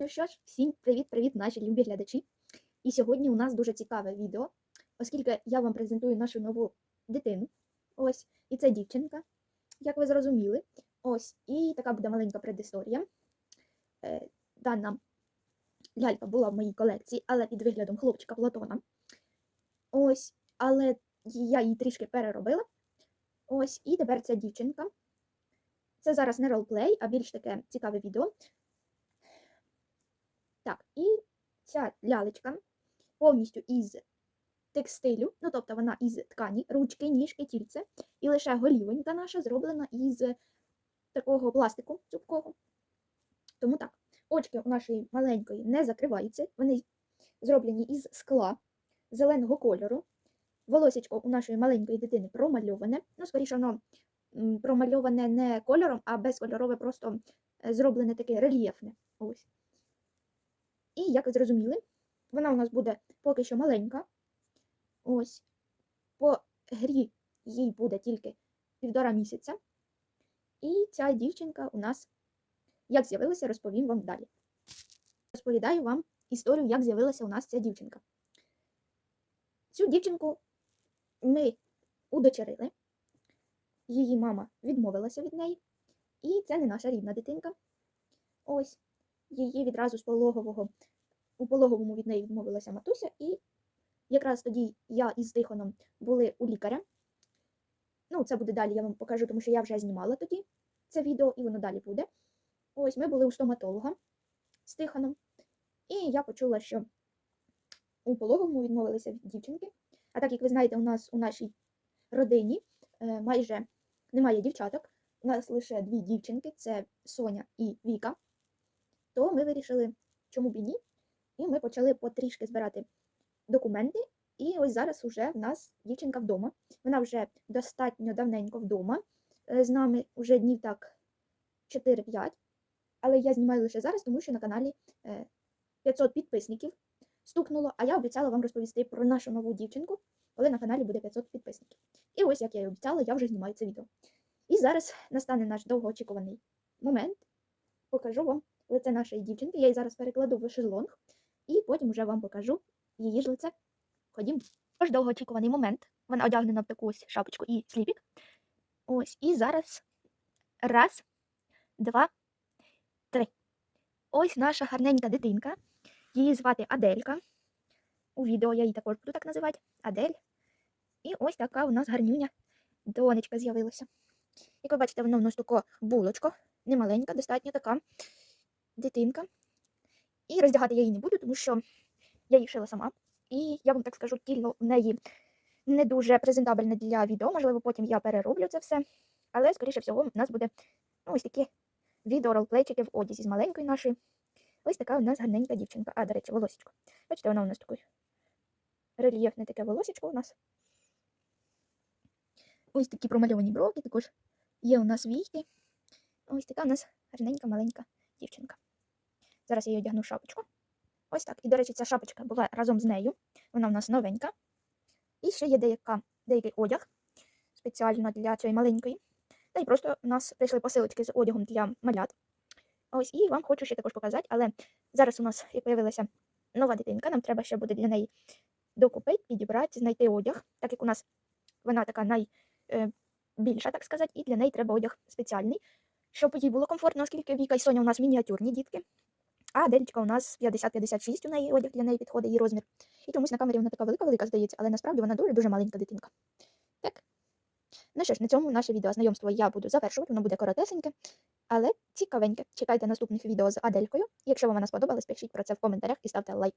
Ну що ж, всім привіт-привіт, наші любі глядачі. І сьогодні у нас дуже цікаве відео, оскільки я вам презентую нашу нову дитину. Ось, і це дівчинка, як ви зрозуміли. Ось, і така буде маленька предісторія. Е, Дана лялька була в моїй колекції, але під виглядом хлопчика Платона. Ось, але я її трішки переробила. Ось, і тепер ця дівчинка. Це зараз не ролплей, а більш таке цікаве відео. Так, і ця лялечка повністю із текстилю, ну тобто вона із ткані, ручки, ніжки, тільце, і лише голівонька наша зроблена із такого пластику цупкого. Тому так, очки у нашої маленької не закриваються, вони зроблені із скла зеленого кольору. Волосечко у нашої маленької дитини промальоване. Ну, скоріше, воно промальоване не кольором, а безкольорове, просто е, зроблене таке рельєфне. Ось. І, як ви зрозуміли, вона у нас буде поки що маленька. Ось по грі їй буде тільки півтора місяця. І ця дівчинка у нас, як з'явилася, розповім вам далі. Розповідаю вам історію, як з'явилася у нас ця дівчинка. Цю дівчинку ми удочерили, її мама відмовилася від неї, і це не наша рідна дитинка. Ось її відразу з пологового у пологовому від неї відмовилася матуся, і якраз тоді я із Тихоном були у лікаря. Ну, це буде далі, я вам покажу, тому що я вже знімала тоді це відео, і воно далі буде. Ось ми були у стоматолога з Тихоном, і я почула, що у пологовому відмовилися від дівчинки. А так як ви знаєте, у нас у нашій родині е, майже немає дівчаток, у нас лише дві дівчинки це Соня і Віка то ми вирішили, чому б і ні. І ми почали потрішки збирати документи. І ось зараз уже в нас дівчинка вдома. Вона вже достатньо давненько вдома. Е, З нами вже днів так 4-5. Але я знімаю лише зараз, тому що на каналі е, 500 підписників стукнуло, а я обіцяла вам розповісти про нашу нову дівчинку, коли на каналі буде 500 підписників. І ось, як я і обіцяла, я вже знімаю це відео. І зараз настане наш довгоочікуваний момент. Покажу вам лице нашої дівчинки. Я її зараз перекладу в шезлонг, і потім вже вам покажу її ж лице. Ходім. Тож довгоочікуваний момент. Вона одягнена в таку ось шапочку і сліпік. Ось, і зараз раз, два, три. Ось наша гарненька дитинка. Її звати Аделька. У відео я її також буду так називати Адель. І ось така у нас гарнюня донечка з'явилася. Як ви бачите, воно в нас таке булочко, немаленька, достатньо така дитинка. І роздягати я її не буду, тому що я її шила сама. І я вам так скажу, тіло в неї не дуже презентабельне для відео. Можливо, потім я перероблю це все. Але, скоріше всього, у нас буде ну, ось такі відео ролплейчики в одязі з маленької нашої. Ось така у нас гарненька дівчинка. А, до речі, волосечко. Бачите, вона у нас такий рельєфне таке волосечко у нас. Ось такі промальовані бровки, також є у нас війки. Ось така у нас гарненька маленька дівчинка. Зараз я їй одягну шапочку. Ось так. І, до речі, ця шапочка була разом з нею. Вона у нас новенька. І ще є деяка, деякий одяг спеціально для цієї маленької. Та й просто у нас прийшли посилочки з одягом для малят. Ось, і вам хочу ще також показати, але зараз у нас як виявилася нова дитинка, нам треба ще буде для неї докупити, підібрати, знайти одяг, так як у нас вона така найбільша, так сказати, і для неї треба одяг спеціальний, щоб їй було комфортно, оскільки Віка і Соня у нас мініатюрні дітки. А Дельчика у нас 50-56 у неї одяг для неї підходить її розмір. І чомусь на камері вона така велика-велика здається, але насправді вона дуже-дуже маленька дитинка. Так. Ну що ж, на цьому наше відео знайомство я буду завершувати, воно буде коротесеньке, але цікавеньке. Чекайте наступних відео з Аделькою. Якщо вам вона сподобалась, пишіть про це в коментарях і ставте лайк.